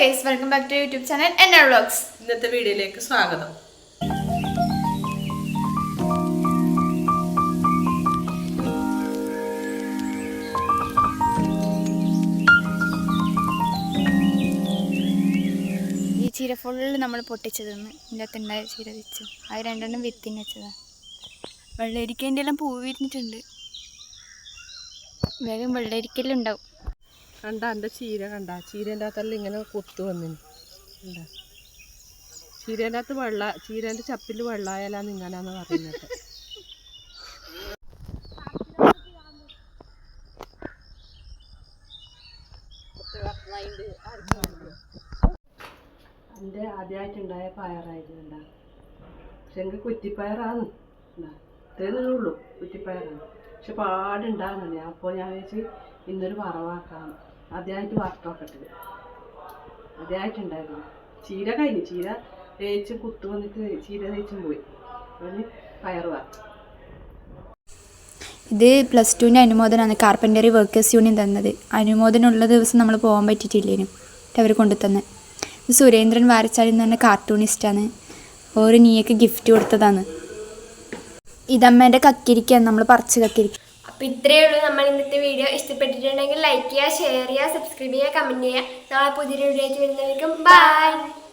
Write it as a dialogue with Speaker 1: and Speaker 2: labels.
Speaker 1: Guys welcome back to YouTube channel എന്നെ vlogs
Speaker 2: ഇന്നത്തെ വീഡിയോയിലേക്ക് സ്വാഗതം.
Speaker 1: ഈ ചീര ഫുള്ള് നമ്മൾ പൊട്ടിച്ചത് ഇന്ന് ഇതിന്റെ അകത്ത് ഉണ്ടായ ചീര വെച്ചു. അത് രണ്ടെണ്ണം വിത്തിന് വെച്ചതാണ് വെള്ളരിക്കേന്റെ എല്ലാം പൂ വേഗം വെള്ളരിക്കലുണ്ടാവും
Speaker 2: കണ്ട എന്റെ ചീര കണ്ട. ചീരേന്റെ അകത്തെല്ലാം ഇങ്ങനെ കൊത്തു വന്നിന്. കണ്ട. ചീരേന്റെ അകത്ത് വെള്ള ചീരേന്റെ ചപ്പിൽ വെള്ളമായാലാന്ന് ഇങ്ങനെയാന്ന് പറയുന്നത്. എന്റെ ആദ്യമായിട്ടുണ്ടായ പയറായിരുന്നു പക്ഷെ എനിക്ക് കുറ്റിപ്പയറാണ്. ഇത്രേ ഉള്ളൂ കുറ്റിപ്പയറാണ്. പക്ഷെ പാടുണ്ടാകുന്നില്ല അപ്പോൾ ഞാൻ വെച്ച് ഇന്നൊരു വറവാക്കാം ആദ്യമായിട്ട് വറുത്തോക്കട്ടത് ആദ്യമായിട്ടുണ്ടായിരുന്നു ചീര കഴിഞ്ഞു. ചീര തേച്ച് കുത്തു വന്നിട്ട് ചീര തേച്ചും പോയി. അതിന് പയർ വറുത്തു
Speaker 1: ഇത് പ്ലസ് ടുവിന്റെ അനുമോദനമാണ് കാർപ്പന്ററി വർക്കേഴ്സ് യൂണിയൻ തന്നത്. അനുമോദനമുള്ള ദിവസം നമ്മൾ പോകാൻ പറ്റിയിട്ടില്ലേനും. അവർ കൊണ്ടു തന്നെ ഇത് സുരേന്ദ്രൻ വാരച്ചാൽ എന്ന് പറഞ്ഞ കാർട്ടൂണിസ്റ്റാണ് ഓരോ നീയൊക്കെ ഗിഫ്റ്റ് കൊടുത്തതാണ്. ഇതമ്മേന്റെ കക്കിരിക്കാണ്. നമ്മൾ പറിച്ച് കക്കിരിക്ക
Speaker 3: അപ്പോൾ ഇത്രയേ ഉള്ളൂ നമ്മൾ ഇന്നത്തെ വീഡിയോ ഇഷ്ടപ്പെട്ടിട്ടുണ്ടെങ്കിൽ ലൈക്ക് ചെയ്യുക ഷെയർ ചെയ്യുക സബ്സ്ക്രൈബ് ചെയ്യുക കമന്റ് ചെയ്യുക. നാളെ പുതിയൊരു വീഡിയോ ആയിട്ട് വരുന്നവർക്കും ബൈ